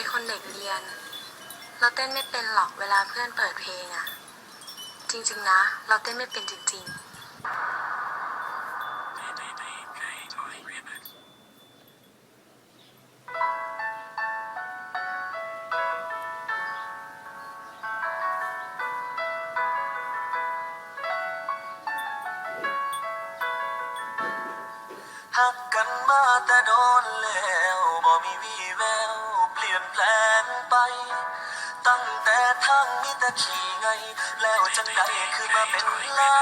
เป็นคนเด็กเรียน เราเต้นไม่เป็นหรอกเวลาเพื่อนเปิดเพลงอะจริง ๆ นะ เราเต้นไม่เป็นจริงๆหักกันมาแต่โดนแล้วบ่มีวี่แวว ตั้งแต่ทางมีแต่ขี่ไง แล้วจังใดคือมาเป็นลา